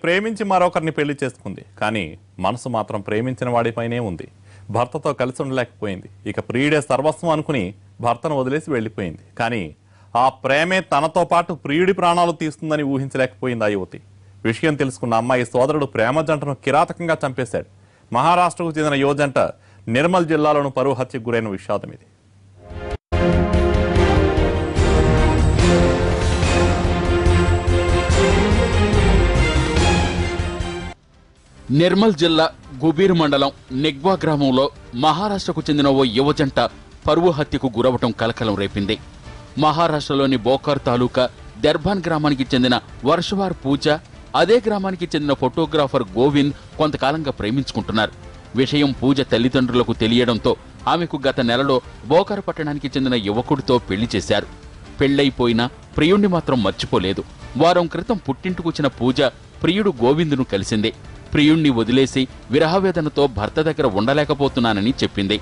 ప్రేమించి మరొకరిని పెళ్ళి చేసుకుంది. కానీ మనసు మాత్రం ప్రేమించిన వాడిపైనే ఉంది. భర్తతో కలిసి ఉండలేకపోయింది. ఇక ప్రియుడే సర్వస్వం అనుకుని భర్తను వదిలేసి వెళ్ళిపోయింది. కానీ ఆ ప్రేమే తనతో పాటు ప్రియుడి ప్రాణాలు తీస్తుందని ఊహించలేకపోయింది ఆ యువతి. విషయం తెలుసుకున్న అమ్మాయి సోదరుడు ప్రేమ జంటను కిరాతకంగా చంపేశాడు. మహారాష్ట్రకు చెందిన యువజంట నిర్మల్ జిల్లాలోను పరువు హత్యకు గురైన విషాదం ఇది. నిర్మల్ జిల్లా గుబీర్ మండలం నిగ్వా గ్రామంలో మహారాష్ట్రకు చెందిన ఓ యువజంట పరువు హత్యకు గురవటం కలకలం రేపింది. మహారాష్ట్రలోని బోకార్ తాలూకా దర్భాన్ గ్రామానికి చెందిన వర్షవార్ పూజ అదే గ్రామానికి చెందిన ఫోటోగ్రాఫర్ గోవింద్ కొంతకాలంగా ప్రేమించుకుంటున్నారు. విషయం పూజ తల్లిదండ్రులకు తెలియడంతో ఆమెకు గత నెలలో బోకార్ పట్టణానికి చెందిన యువకుడితో పెళ్ళి చేశారు. పెళ్ళైపోయినా ప్రియుణ్ణి మాత్రం మర్చిపోలేదు. వారం క్రితం పుట్టింటికొచ్చిన పూజ ప్రియుడు గోవిందును కలిసింది. ప్రియుణ్ణి వదిలేసి విరహవేదనతో భర్త దగ్గర ఉండలేకపోతున్నానని చెప్పింది.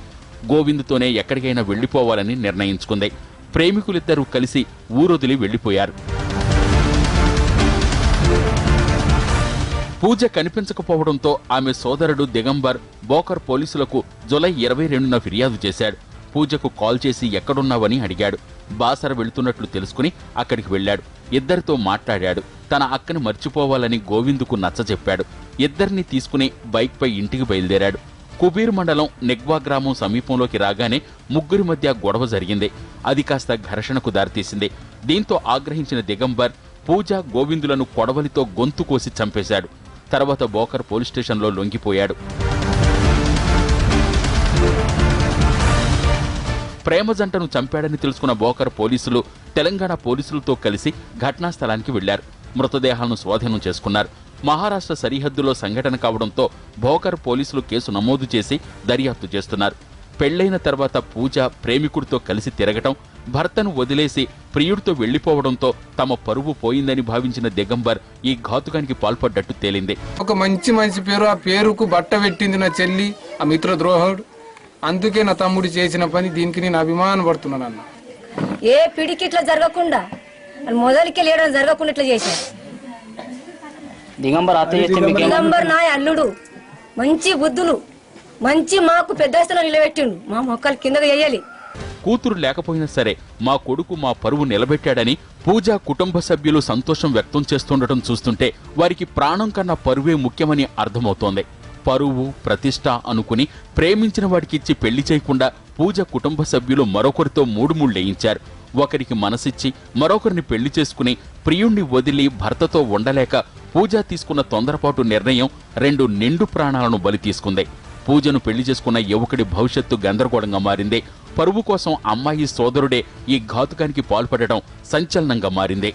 గోవింద్తోనే ఎక్కడికైనా వెళ్ళిపోవాలని నిర్ణయించుకుంది. ప్రేమికులిద్దరూ కలిసి ఊరొదిలి వెళ్ళిపోయారు పూజ కనిపించకపోవడంతో ఆమె సోదరుడు దిగంబర్ బోకర్ పోలీసులకు జులై ఇరవై రెండున ఫిర్యాదు చేశాడు. పూజకు కాల్ చేసి ఎక్కడున్నావని అడిగాడు. బాసర వెళుతున్నట్లు తెలుసుకుని అక్కడికి వెళ్ళాడు. ఇద్దరితో మాట్లాడాడు. తన అక్కని మర్చిపోవాలని గోవిందుకు నచ్చజెప్పాడు. ఇద్దరిని తీసుకుని బైక్పై ఇంటికి బయలుదేరాడు. కుబీర్ మండలం నెగ్వా గ్రామం సమీపంలోకి రాగానే ముగ్గురి మధ్య గొడవ జరిగింది. అది కాస్త ఘర్షణకు దారితీసింది. దీంతో ఆగ్రహించిన దిగంబర్ పూజ గోవిందులను కొడవలితో గొంతు కోసి చంపేశాడు. తర్వాత బోకర్ పోలీస్ స్టేషన్లో లొంగిపోయాడు. ప్రేమ జంటను చంపాడని తెలుసుకున్న బోకర్ పోలీసులు తెలంగాణ పోలీసులతో కలిసి ఘటనా స్థలానికి వెళ్ళారు మృతదేహాలను స్వాధీనం చేసుకున్నారు. మహారాష్ట్ర సరిహద్దులో సంఘటన కావడంతో బోకర్ పోలీసులు కేసు నమోదు చేసి దర్యాప్తు చేస్తున్నారు. పెళ్ళైన తర్వాత పూజ ప్రేమికుడితో కలిసి తిరగటం భర్తను వదిలేసి ప్రియుడితో వెళ్ళిపోవడంతో తమ పరువు పోయిందని భావించిన దిగంబర్ ఈ ఘాతుకానికి పాల్పడ్డట్టు తేలింది. ఒక మంచి మంచి పేరు ఆ పేరుకు బట్ట పెట్టింది నా చెల్లి ఆ మిత్ర ద్రోహుడు అందుకే నా తమ్ముడు చేసిన పని దీనికి నేను అభిమానం పడుతున్నాను అన్న. ఏ పిడికి ఇట్లా జరగకుండా? మొదలుకి లేయడం జరగకుండా ఇట్లా చేశాడు దిగంబర్ హత్య చేస్తే మీకు దిగంబర్ నా అల్లుడు. మంచి బుద్ధులు. మంచి మాకు పెద్ద స్థలం నిలబెట్టిండు. మా మొక్కలు కిందకు వేయాలి. కూతురు లేకపోయినా సరే మా కొడుకు మా పరువు నిలబెట్టాడని పూజ కుటుంబ సభ్యులు సంతోషం వ్యక్తం చేస్తుండటం చూస్తుంటే వారికి ప్రాణం కన్నా పరువే ముఖ్యమని అర్థమవుతోంది. పరువు ప్రతిష్ట అనుకుని ప్రేమించిన వాడికిచ్చి పెళ్ళి చేయకుండా పూజ కుటుంబ సభ్యులు మరొకరితో మూడు ముళ్ళేయించారు ఒకరికి మనసిచ్చి మరొకరిని పెళ్ళి చేసుకుని ప్రియుణ్ణి వదిలి భర్తతో ఉండలేక పూజ తీసుకున్న తొందరపాటు నిర్ణయం రెండు నిండు ప్రాణాలను బలి తీసుకుంది. పూజను పెళ్ళి చేసుకున్న యువకుడి భవిష్యత్తు గందరగోళంగా మారింది. పరువు కోసం అమ్మాయి సోదరుడే ఈ ఘాతుకానికి పాల్పడటం సంచలనంగా మారింది.